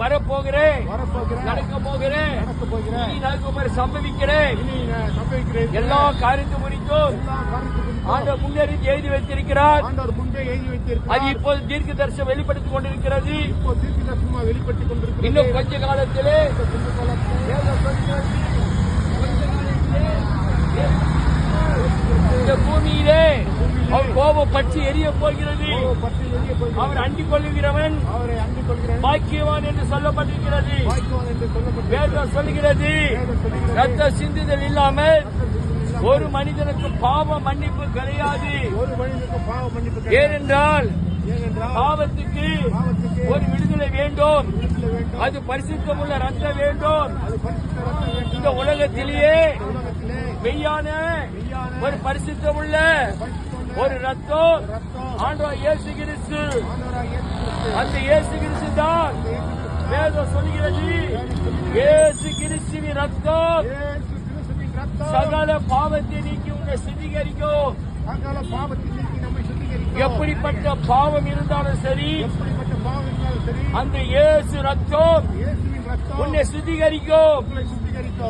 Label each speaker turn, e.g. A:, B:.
A: வரப்போகிறேன். நடக்க போகிறேன் நடக்குமாறு சம்பவிக்கிறேன். எல்லா காரியத்தை குறித்தும் ஆண்டவர் முன்னறிந்து எழுதி வைத்திருக்கிறார். அது இப்போது தீர்க்க தரிசனம் வெளிப்படுத்திக் கொண்டிருக்கிறது.
B: இப்போ தீர்க்க தரிசனமா வெளிப்பட்டுக் கொண்டிருக்கிறது
A: இன்னும் கொஞ்ச காலத்திலே
B: இந்த
A: பூமியிலே அவர் கோபம் பற்றி எரிய போகிறது. அவர் அண்டிக் கொள்ளுகிறவன் பாக்கியவான் என்று சொல்லப்பட்டிருக்கிறது. வேதம் சொல்கிறது ரத்த சிந்துதல் இல்லாமல் ஒரு மனிதனுக்கு பாவ மன்னிப்பு கிடையாது.
B: ஒரு மனிதனுக்கு பாவ மன்னிப்பு கிடையாது.
A: ஏனென்றால் பாவத்துக்கு ஒரு விடுதலை வேண்டும். அது பரிசுத்தமுள்ள ரத்தம் வேண்டும். இந்த உலகத்திலேயே
B: உலகத்திலே
A: மெய்யான ஒரு பரிசுத்தமுள்ள ஒரு ரத்தம். ஆண்டவா இயேசு கிறிஸ்து அந்த இயேசு கிறிஸ்து தான் வேதம் சொல்கிறது இயேசு கிறிஸ்துவின் ரத்தம் சகல பாவத்தை நீக்கி உன்னை சுத்திகரிக்கும்.
B: சகல பாவத்தை நீக்கி நம்மை சுத்திகரிக்கும்.
A: எப்படிப்பட்ட பாவம் இருந்தாலும் சரி
B: எப்படிப்பட்ட பாவம் இருந்தாலும் சரி
A: அந்த இயேசு
B: ரத்தம்
A: உன்னை சுத்திகரிக்கும்
B: உங்களை சுத்திகரிக்கும்.